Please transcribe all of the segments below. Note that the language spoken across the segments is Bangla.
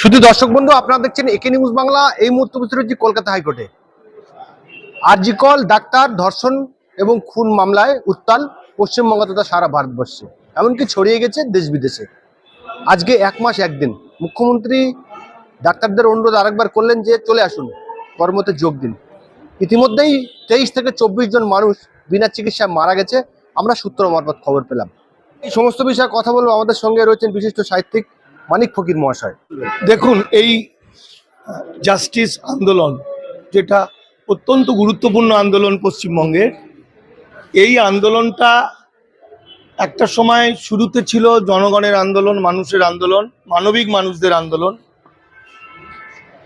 শুধু দর্শক বন্ধু, আপনারা দেখছেন একে নিউজ বাংলা। এই মুহূর্তে উপস্থিত হচ্ছি কলকাতা হাইকোর্টে। আরজিকল ডাক্তার, ধর্ষণ এবং খুন মামলায় উত্তাল পশ্চিমবঙ্গ তথা সারা ভারতবর্ষে। এমনকি ছড়িয়ে গেছে দেশ বিদেশে। আজকে এক মাস একদিন। মুখ্যমন্ত্রী ডাক্তারদের অনুরোধ আরেকবার করলেন যে চলে আসুন, কর্মতে যোগ দিন। ইতিমধ্যেই তেইশ থেকে চব্বিশ জন মানুষ বিনা চিকিৎসায় মারা গেছে। আমরা সূত্র মারফত খবর পেলাম। এই সমস্ত বিষয়ে কথা বলব। আমাদের সঙ্গে রয়েছেন বিশিষ্ট সাহিত্যিক মানিক ফকির মহাশয়। দেখুন, এই জাস্টিস আন্দোলন, যেটা অত্যন্ত গুরুত্বপূর্ণ আন্দোলন পশ্চিমবঙ্গের এই আন্দোলনটা একটা সময় শুরুতে ছিল জনগণের আন্দোলন, মানুষের আন্দোলন, মানবিক মানুষদের আন্দোলন।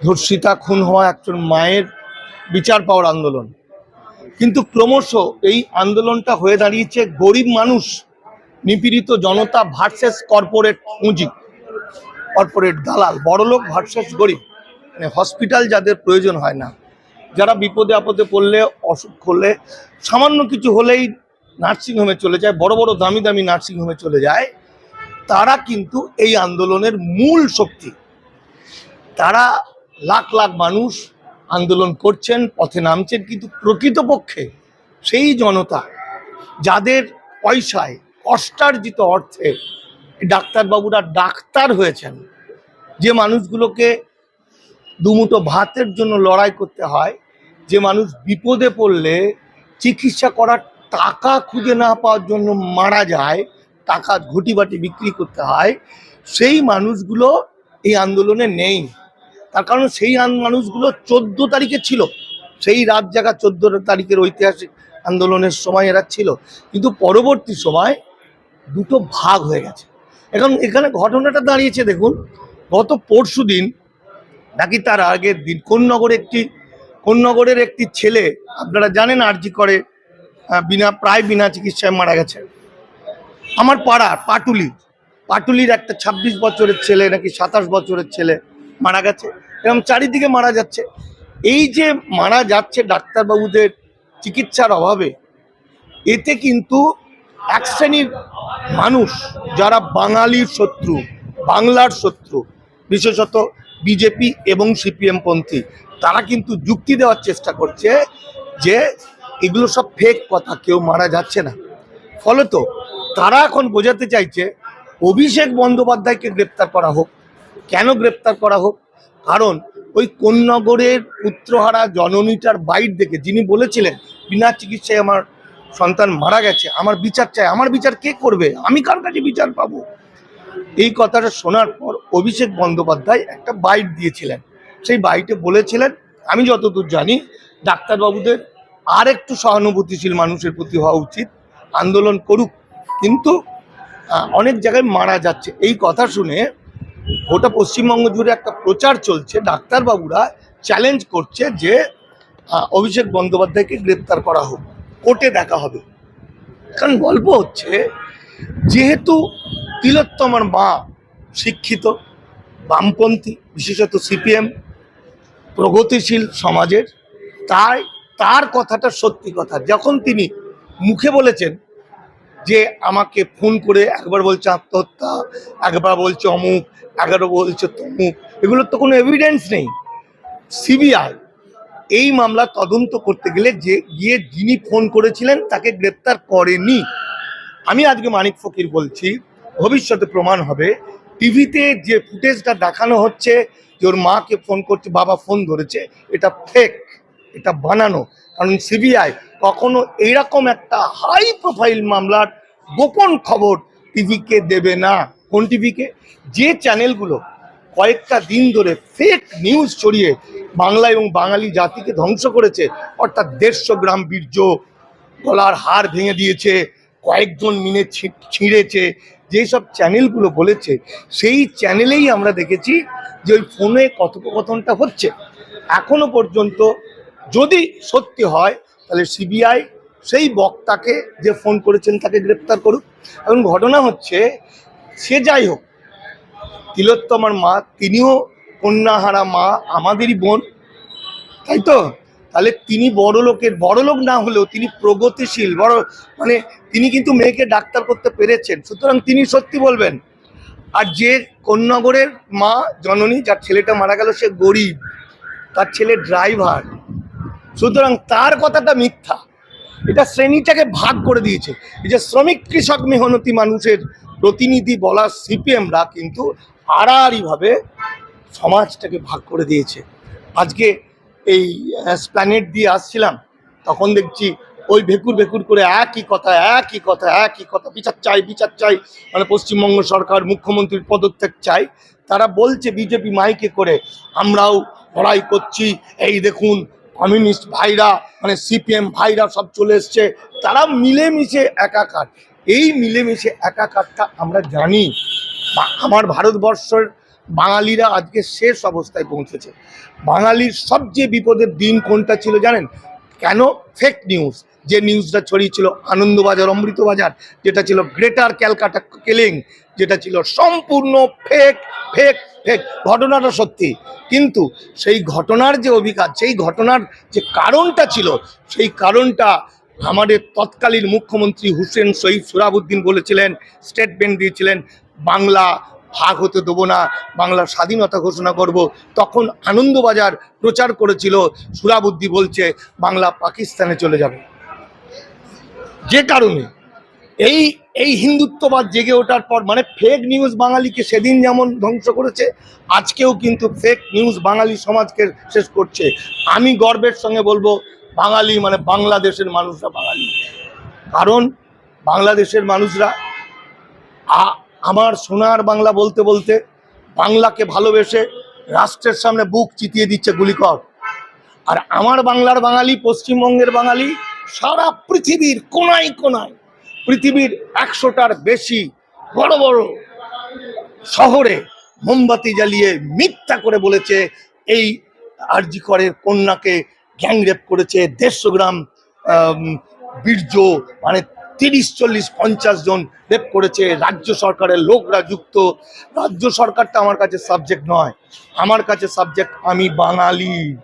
ধর্ষিতা, খুন হওয়া একজন মায়ের বিচার পাওয়ার আন্দোলন। কিন্তু ক্রমশ এই আন্দোলনটা হয়ে দাঁড়িয়েছে গরিব মানুষ, নিপীড়িত জনতা ভার্সেস কর্পোরেট পুঁজি। কর্পোরেট দালাল, বড়লোক ভার্সেস গরিব। মানে হসপিটাল যাদের প্রয়োজন হয় না। যারা বিপদে আপদে পড়লে, অসুখ করলে, সামান্য কিছু হলেই নার্সিংহোমে চলে যায়, বড় বড় দামি দামি নার্সিংহোমে চলে যায়, তারা কিন্তু এই আন্দোলনের মূল শক্তি। তারা লাখ লাখ মানুষ আন্দোলন করছেন, পথে নামছেন, কিন্তু প্রকৃতপক্ষে সেই জনতা, যাদের পয়সায় কষ্টার্জিত অর্থে ডাক্তারবাবুরা ডাক্তার হয়েছেন। যে মানুষগুলোকে দুমুটো ভাতের জন্য লড়াই করতে হয়, যে মানুষ বিপদে পড়লে চিকিৎসা করার টাকা খুঁজে না পাওয়ার জন্য মারা যায়, টাকা ঘটিবাটি বিক্রি করতে হয়, সেই মানুষগুলো এই আন্দোলনে নেই। তার কারণ সেই মানুষগুলো চোদ্দ তারিখে ছিল। সেই রাত জায়গা চোদ্দ তারিখের ঐতিহাসিক আন্দোলনের সময় এরা ছিল। কিন্তু পরবর্তী সময় দুটো ভাগ হয়ে গেছে। এখন এখানে ঘটনাটা দাঁড়িয়েছে দেখুন, গত পরশু দিন নাকি তার আগের দিন কোন নগরে একটি কোন নগরের একটি ছেলে, আপনারা জানেন আরজি করে বিনা, প্রায় বিনা চিকিৎসায় মারা গেছে। আমার পাড়ার পাটুলি, পাটুলির একটা ২৬ বছরের ছেলে নাকি সাতাশ বছরের ছেলে মারা গেছে এরকম চারিদিকে মারা যাচ্ছে। এই যে মারা যাচ্ছে ডাক্তারবাবুদের চিকিৎসার অভাবে, এতে কিন্তু এক শ্রেণির মানুষ যারা বাঙালির শত্রু, বাংলার শত্রু, বিশেষত বিজেপি এবং সিপিএম পন্থী, তারা কিন্তু যুক্তি দেওয়ার চেষ্টা করছে যে এগুলো সব ফেক কথা, কেউ মারা যাচ্ছে না। ফলত তারা এখন বোঝাতে চাইছে, অভিষেক বন্দ্যোপাধ্যায়কে গ্রেপ্তার করা হোক। কেন গ্রেপ্তার করা হোক? কারণ ওই কোন্নগরের পুত্রহারা জননীটার বাইট দেখে, যিনি বলেছিলেন, বিনা চিকিৎসায় আমার সন্তান মারা গেছে, আমার বিচার চাই, আমার বিচার কে করবে? আমি কার কাছে বিচার পাবো? এই কথাটা শোনার পর অভিষেক বন্দ্যোপাধ্যায় একটা বাইট দিয়েছিলেন। সেই বাইটে বলেছিলেন, আমি যতদূর জানি, ডাক্তারবাবুদের আর একটু সহানুভূতিশীল মানুষের প্রতি হওয়া উচিত, আন্দোলন করুক। কিন্তু অনেক জায়গায় মারা যাচ্ছে। এই কথা শুনে গোটা পশ্চিমবঙ্গ জুড়ে একটা প্রচার চলছে, ডাক্তারবাবুরা চ্যালেঞ্জ করছে যে অভিষেক বন্দ্যোপাধ্যায়কে গ্রেপ্তার করা হোক। কোর্টে দেখা হবে। কারণ গল্প হচ্ছে, যেহেতু তিলোত্তমার মা শিক্ষিত, বামপন্থী, বিশেষত সিপিএম, প্রগতিশীল সমাজের, তাই তার কথাটা সত্যি কথা। যখন তিনি মুখে বলেছেন যে আমাকে ফোন করে একবার বলছে আত্মহত্যা, একবার বলছে অমুক, একবার বলছে তমুক, এগুলোর তো কোনো এভিডেন্স নেই। সিবিআই এই মামলা তদন্ত করতে গেলে যে গিয়ে যিনি ফোন করেছিলেন তাকে গ্রেপ্তার করেনি। আমি আজকে মানিক ফকির বলছি, ভবিষ্যতে প্রমাণ হবে। টিভিতে যে ফুটেজটা দেখানো হচ্ছে যে ওর মাকে ফোন করছে, বাবা ফোন ধরেছে, এটা ফেক এটা বানানো। কারণ সিবিআই কখনো এইরকম একটা হাই প্রোফাইল মামলার গোপন খবর টিভিকে দেবে না। কোন টিভিকে? যে চ্যানেলগুলো কয়েকটা দিন ধরে ফেক নিউজ ছড়িয়ে বাংলা এবং বাঙালি জাতিকে ধ্বংস করেছে। অর্থাৎ দেড়শো গ্রাম বীর্য গলার হার ভেঙে দিয়েছে, কয়েকজন মিনে ছিঁড়েছে, যেসব চ্যানেলগুলো বলেছে, সেই চ্যানেলেই আমরা দেখেছি যে ওই ফোনে কথোপকথনটা হচ্ছে। এখনও পর্যন্ত যদি সত্যি হয়, তাহলে সিবিআই সেই বক্তাকে যে ফোন করেছেন তাকে গ্রেপ্তার করুক। এখন ঘটনা হচ্ছে, সে যাই হোক, তিলোত্তমার মা তিনিও কন্যাহারা মা আমাদেরই বোন। তাই তো? তাহলে তিনি বড় লোকের বড় লোক না হলেও তিনি প্রগতিশীল, বড় মানে তিনি কিন্তু মেয়েকে ডাক্তার করতে পেরেছেন। সুতরাং তিনি সত্যি বলবেন, আর যে কন্যাগরের মা জননী, যার ছেলেটা মারা গেল, সে গরিব, তার ছেলে ড্রাইভার। সুতরাং তার কথাটা মিথ্যা। এটা শ্রেণীটাকে ভাগ করে দিয়েছে। এই যে শ্রমিক কৃষক মেহনতি মানুষের প্রতিনিধি বলা সিপিএমরা কিন্তু আড়াআড়িভাবে সমাজটাকে ভাগ করে দিয়েছে। আজকে এই স্প্ল্যানেট দিয়ে আসছিলাম, তখন দেখছি ওই ভেকুর ভেকুর করে একই কথা একই কথা একই কথা, বিচার চাই বিচার চাই মানে পশ্চিমবঙ্গ সরকার, মুখ্যমন্ত্রীর পদত্যাগ চাই। তারা বলছে বিজেপি মাইকে করে, আমরাও লড়াই করছি, এই দেখুন, কমিউনিস্ট ভাইরা মানে সিপিএম ভাইরা সব চলে এসছে, তারা মিলেমিশে একাকার। এই মিলেমিশে একাকারটা আমরা জানি আমার ভারতবর্ষের বাঙালিরা আজকে শেষ অবস্থায় পৌঁছেছে। বাঙালির সবচেয়ে বিপদের দিন কোনটা ছিল জানেন? কেন? ফেক নিউজ যে নিউজটা ছড়িয়েছিল আনন্দবাজার, অমৃতবাজার, যেটা ছিল গ্রেটার ক্যালকাটা কেলিং, যেটা ছিল সম্পূর্ণ ফেক ফেক ফেক ঘটনাটা সত্যি। কিন্তু সেই ঘটনার যে অভিজ্ঞতা সেই ঘটনার যে কারণটা ছিল, সেই কারণটা আমাদের তৎকালীন মুখ্যমন্ত্রী হুসেন শহীদ সুরাবুদ্দিন বলেছিলেন স্টেটমেন্ট দিয়েছিলেন, বাংলা ভাগ হতে দেবো না, বাংলার স্বাধীনতা ঘোষণা করব। তখন আনন্দবাজার প্রচার করেছিল সুরাবুদ্দি বলছে, বাংলা পাকিস্তানে চলে যাবে। যে কারণে এই এই হিন্দুত্ববাদ জেগে ওঠার পর মানে ফেক নিউজ বাঙালিকে সেদিন যেমন ধ্বংস করেছে, আজকেও কিন্তু ফেক নিউজ বাঙালি সমাজকে শেষ করছে। আমি গর্বের সঙ্গে বলব, বাঙালি মানে বাংলাদেশের মানুষরা বাঙালি। কারণ বাংলাদেশের মানুষরা আমার সোনার বাংলা বলতে বলতে বাংলাকে ভালোবেসে রাষ্ট্রের সামনে বুক চিতিয়ে দিচ্ছে গুলিকর। আর আমার বাংলার বাঙালি, পশ্চিমবঙ্গের বাঙালি, সারা পৃথিবীর কোনায় কোনায়, পৃথিবীর একশোটার বেশি বড় বড় শহরে মোমবাতি জ্বালিয়ে মিথ্যা করে বলেছে, এই আরজিকরের কন্যাকে গ্যাংরেপ করেছে দেড়শো গ্রাম বীর্য মানে তিরিশ, চল্লিশ, পঞ্চাশ জন রেপ করেছে, রাজ্য সরকারের লোকরা যুক্ত। রাজ্য সরকারটা আমার কাছে সাবজেক্ট নয়। আমার কাছে সাবজেক্ট আমি বাঙালি।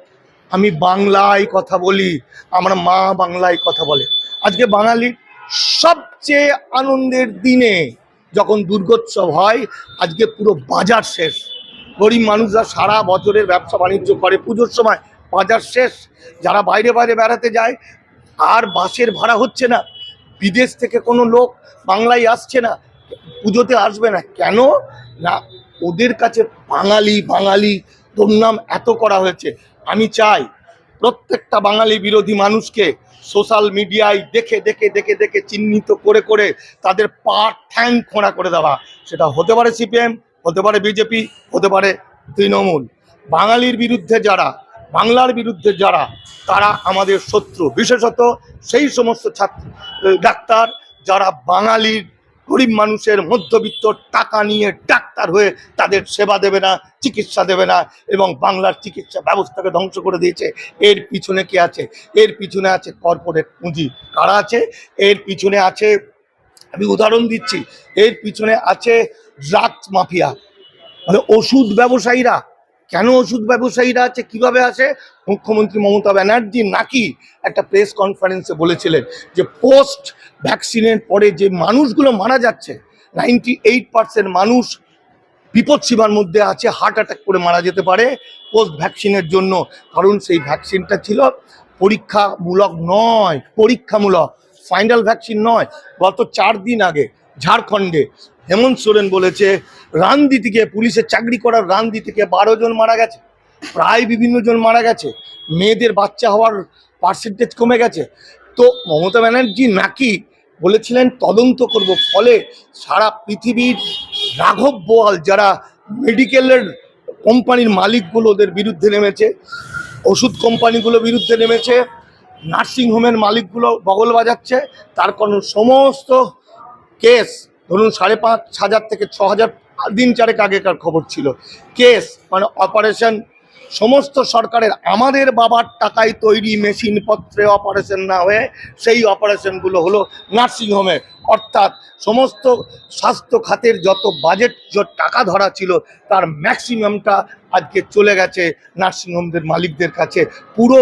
আমি বাংলায় কথা বলি। আমার মা বাংলায় কথা বলে। আজকে বাঙালির সবচেয়ে আনন্দের দিনে যখন দুর্গোৎসব হয়, আজকে পুরো বাজার শেষ। গরিব মানুষরা সারা বছরের ব্যবসা বাণিজ্য করে। পুজোর সময় বাজার শেষ। যারা বাইরে বাইরে বেড়াতে যায়, আর বাসের ভাড়া হচ্ছে না। বিদেশ থেকে কোনো লোক বাংলায় আসছে না, পুজোতে আসবে না। কেন? না, ওদের কাছে বাঙালি বাঙালি তোর নাম এত করা হয়েছে। আমি চাই প্রত্যেকটা বাঙালি বিরোধী মানুষকে সোশ্যাল মিডিয়ায় দেখে দেখে দেখে দেখে চিহ্নিত করে করে তাদের পা ঠ্যাং খোঁড়া করে দেওয়া। সেটা হতে পারে সিপিএম, হতে পারে বিজেপি, হতে পারে তৃণমূল। বাঙালির বিরুদ্ধে যারা বাংলার বিরুদ্ধে যারা, তারা আমাদের শত্রু। বিশেষত সেই সমস্ত ছাত্র ডাক্তার যারা বাঙালির গরিব মানুষের মধ্যবিত্ত, টাকা নিয়ে ডাক্তার হয়ে তাদের সেবা দেবে না, চিকিৎসা দেবে না এবং বাংলার চিকিৎসা ব্যবস্থাকে ধ্বংস করে দিয়েছে। এর পিছনে কি আছে? এর পিছনে আছে কর্পোরেট পুঁজি। কারা আছে? এর পিছনে আছে, আমি উদাহরণ দিচ্ছি, এর পিছনে আছে ড্রাগস মাফিয়া। মানে ওষুধ ব্যবসায়ীরা কেন ওষুধ ব্যবসায়ীরা আছে, কীভাবে আছে মুখ্যমন্ত্রী মমতা ব্যানার্জি নাকি একটা প্রেস কনফারেন্সে বলেছিলেন যে পোস্ট ভ্যাকসিনের পরে যে মানুষগুলো মারা যাচ্ছে নাইনটি এইট পার্সেন্ট মানুষ বিপদ সীমার মধ্যে আছে হার্ট অ্যাটাক করে মারা যেতে পারে পোস্ট ভ্যাকসিনের জন্য। কারণ সেই ভ্যাকসিনটা ছিল পরীক্ষামূলক নয়, পরীক্ষামূলক ফাইনাল ভ্যাকসিন নয়। গত চার দিন আগে ঝাড়খণ্ডে। হেমন্ত সোরেন বলেছে রান দিতে গিয়ে পুলিশের চাকরি করার রান দিতে গিয়ে বারো জন মারা গেছে। প্রায় বিভিন্ন জন মারা গেছে। মেয়েদের বাচ্চা হওয়ার পার্সেন্টেজ কমে গেছে। তো মমতা ব্যানার্জি নাকি বলেছিলেন, তদন্ত করব। ফলে সারা পৃথিবীর রাঘব বোয়াল, যারা মেডিকেলের কোম্পানির মালিকগুলো ওদের বিরুদ্ধে নেমেছে, ওষুধ কোম্পানিগুলো বিরুদ্ধে নেমেছে নার্সিংহোমের মালিকগুলো বগল বাজাচ্ছে, তার কারণ সমস্ত কেস, ধরুন সাড়ে পাঁচ হাজার থেকে ছ হাজার দিন চারেক আগেকার খবর ছিল। কেস মানে অপারেশন, সমস্ত সরকারের, আমাদের বাবার টাকায় তৈরি মেশিনপত্রে অপারেশন না হয়ে সেই অপারেশনগুলো হলো নার্সিংহোমে। অর্থাৎ সমস্ত স্বাস্থ্য খাতের যত বাজেট যত টাকা ধরা ছিল, তার ম্যাক্সিমামটা আজকে চলে গেছে নার্সিংহোমদের মালিকদের কাছে। পুরো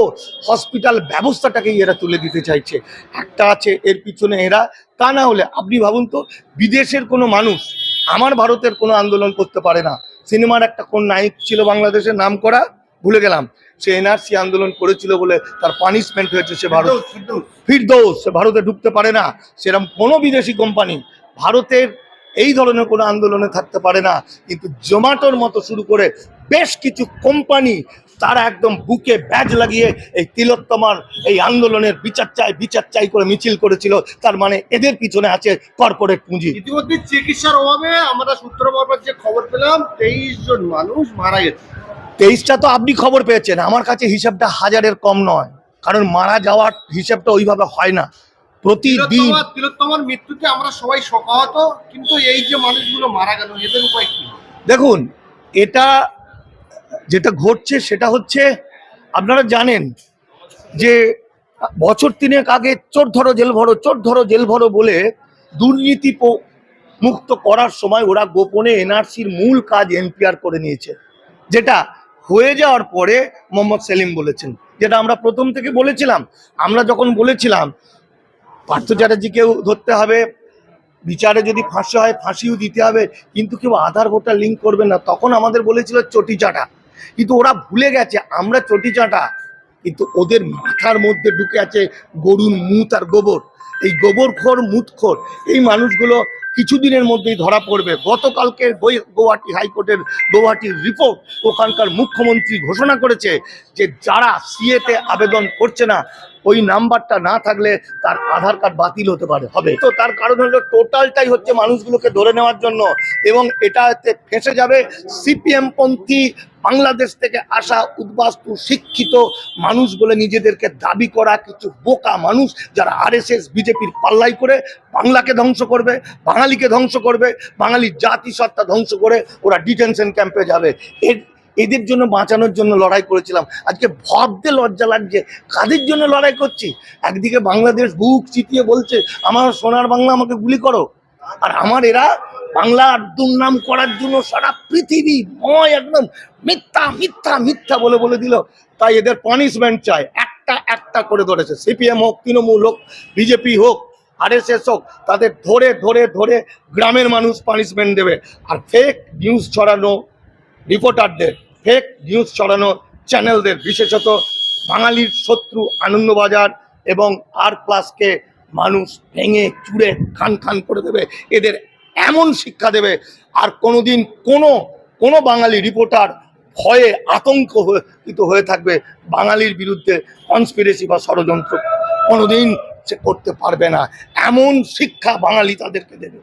হসপিটাল ব্যবস্থাটাকেই এরা তুলে দিতে চাইছে। একটা আছে এর পিছনে এরা। তা না হলে, আপনি ভাবুন তো, বিদেশের কোনো মানুষ আমার ভারতের কোনো আন্দোলন করতে পারে না। সিনেমার একটা কোন নায়ক ছিল বাংলাদেশের নাম করা। ভুলে গেলাম। সে এনআরসি আন্দোলন করেছিল বলে তার পানিশমেন্ট হয়েছে সে ভারত ফিরদৌস সে ভারতে ঢুকতে পারে না। সেরকম কোনো বিদেশি কোম্পানি ভারতের এই ধরনের কোনো আন্দোলনে থাকতে পারে না। কিন্তু জোম্যাটোর মতো শুরু করে বেশ কিছু কোম্পানি তারা একদম বুকে ব্যাজ লাগিয়ে এই তিলোত্তমার এই আন্দোলনের বিচার চাই বিচার চাই করে মিছিল করেছিল। তার মানে এদের পিছনে আছে কর্পোরেট পুঁজি। ইতিমধ্যে চিকিৎসার অভাবে আমরা সূত্র যে খবর পেলাম তেইশ জন মানুষ মারা গেছে। তেইশটা তো আপনি খবর পেয়েছেন আমার কাছে হিসাবটা হাজারের কম নয়। কারণ মারা যাওয়ার হিসাবটা ওইভাবে হয় না। প্রতিদিন তিলোত্তমার মৃত্যুতে আমরা সবাই শোকাহত কিন্তু এই যে মানুষগুলো মারা গেল এদের উপায় কি? দেখুন এটা যেটা ঘটছে সেটা হচ্ছে আপনারা জানেন যে বছর তিনেক আগে চোর ধরো জেল ভরো চোর ধরো জেল ভরো বলে দুর্নীতি মুক্ত করার সময় ওরা গোপনে এনআরসির মূল কাজ এনপিআর করে নিয়েছে। যেটা হয়ে যাওয়ার পরে মোহাম্মদ সেলিম বলেছেন, যেটা আমরা প্রথম থেকে বলেছিলাম। আমরা যখন বলেছিলাম, পার্থ চ্যাটার্জিকেও ধরতে হবে, বিচারে যদি ফাঁসি হয়, ফাঁসিও দিতে হবে, কিন্তু কেউ আধার ভোটার লিঙ্ক করবে না, তখন আমাদের বলেছিল চটি চাটা। কিন্তু ওরা ভুলে গেছে, আমরা চটি চাটা, কিন্তু ওদের মাথার মধ্যে ঢুকে আছে গরুর মুত আর গোবর। এই গোবর গোবরখোর, মুতখোর, এই মানুষগুলো কিছুদিনের মধ্যেই ধরা পড়বে। গতকালকে গৌহাটি হাইকোর্টের গৌহাটির রিপোর্ট, ওখানকার মুখ্যমন্ত্রী ঘোষণা করেছে যে যারা সিএতে আবেদন করছে না ওই নাম্বারটা না থাকলে তার আধার কার্ড বাতিল হতে পারে, হবে। তো তার কারণ হলো টোটালটাই হচ্ছে মানুষগুলোকে ধরে নেওয়ার জন্য এবং এটাতে ফেসে যাবে সিপিএম পন্থী বাংলাদেশ থেকে আসা উদ্বাস্তু শিক্ষিত মানুষ বলে নিজেদেরকে দাবি করা কিছু বোকা মানুষ যারা আরএসএস, বিজেপির পাল্লাই করে বাংলাকে ধ্বংস করবে, বাঙালিকে ধ্বংস করবে, বাঙালির জাতিসত্তা ধ্বংস করে ওরা ডিটেনশন ক্যাম্পে যাবে। এর এদের জন্য বাঁচানোর জন্য লড়াই করেছিলাম। আজকে ভাবতে লজ্জা লাগছে। কাদের জন্য লড়াই করছি? একদিকে বাংলাদেশ বুক চিতিয়ে বলছে, আমার সোনার বাংলা আমাকে গুলি করো। আর আমার এরা বাংলার দুর্নাম করার জন্য সারা পৃথিবী ময় একদম মিথ্যা মিথ্যা মিথ্যা বলে বলে দিল। তাই এদের পানিশমেন্ট চায়। একটা একটা করে ধরেছে। সিপিএম হোক, তৃণমূল হোক, বিজেপি হোক, আরএসএস হোক, তাদের ধরে ধরে ধরে গ্রামের মানুষ পানিশমেন্ট দেবে। আর ফেক নিউজ ছড়ানো রিপোর্টারদের ফেক নিউজ ছড়ানো চ্যানেলদের বিশেষত বাঙালির শত্রু আনন্দবাজার এবং আর প্লাসকে মানুষ ভেঙে চুড়ে খান খান করে দেবে, এদের এমন শিক্ষা দেবে। আর কোনোদিন কোনো কোনো বাঙালি রিপোর্টার ভয়ে আতঙ্ক হয়ে হয়ে থাকবে বাঙালির বিরুদ্ধে কনস্পিরেসি বা ষড়যন্ত্র। কোনোদিন সে করতে পারবে না। এমন শিক্ষা বাঙালি তাদেরকে দেবে।